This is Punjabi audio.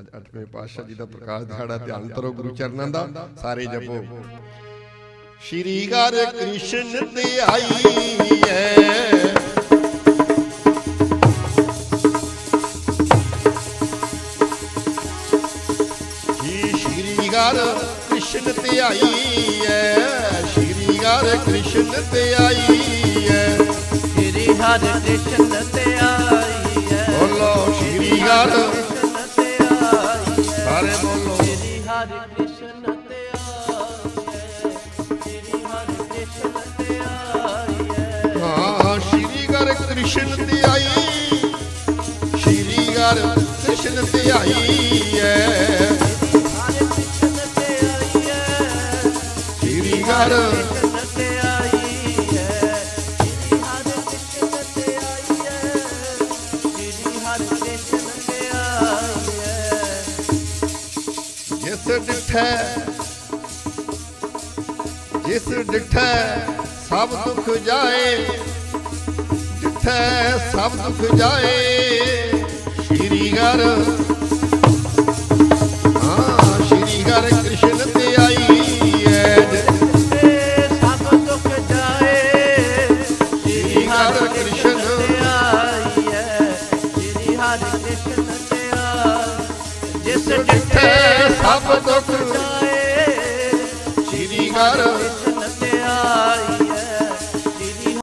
ਅੱਜ ਅੱਠਵੇਂ ਪਾਤਸ਼ਾਹ ਜੀ ਦਾ ਪ੍ਰਕਾਸ਼ ਦਿਹਾੜਾ ਧਿਆਨ ਕਰੋ ਗੁਰੂ ਚਰਨਾਂ ਦਾ ਸਾਰੇ ਜਪੋ। ਸ਼੍ਰੀ ਹਰਿ ਕ੍ਰਿਸ਼ਨ ਤੇ ਆਈ ਹੈ। ਜੀ ਸ਼੍ਰੀ ਹਰਿ ਕ੍ਰਿਸ਼ਨ ਤੇ ਆਈ ਹੈ। ਸ਼੍ਰੀ ਹਰਿ ਕ੍ਰਿਸ਼ਨ ਤੇ ਆਈ ਹੈ। ਸ੍ਰੀ ਹਰਿ ਕ੍ਰਿਸ਼ਨ ਤੇ ਆਈ ਹੈ। ਬੋਲੋ ਸ਼੍ਰੀ ਸਾਰੇ ਬੋਲੋ ਸ੍ਰੀ ਹਰਿ ਕ੍ਰਿਸ਼ਨ ਤੇ ਆਈ ਹੈ, ਸ੍ਰੀ ਹਰਿ ਕ੍ਰਿਸ਼ਨ ਤੇ ਆਈ। ਹੈ ਹਾਂ ਸ਼੍ਰੀ ਹਰਿ ਕ੍ਰਿਸ਼ਨ ਤੇ ਆਈ ਸ਼੍ਰੀ ਹਰਿ ਕ੍ਰਿਸ਼ਨ ਤੇ ਆਈ ਸ਼੍ਰੀ ਹਰਿ ਜਿਸ ਡਿਠੈ ਜਿਸ ਡਿਠੈ ਸਭ ਦੁੱਖ ਜਾਏ ਡਿਠੈ ਸਭ ਦੁੱਖ ਜਾਏ ਸ਼੍ਰੀ ਹਰ ਆਈ ਸਭ ਦੁੱਖ ਜਾਏ ਸ਼੍ਰੀ ਹਰਿ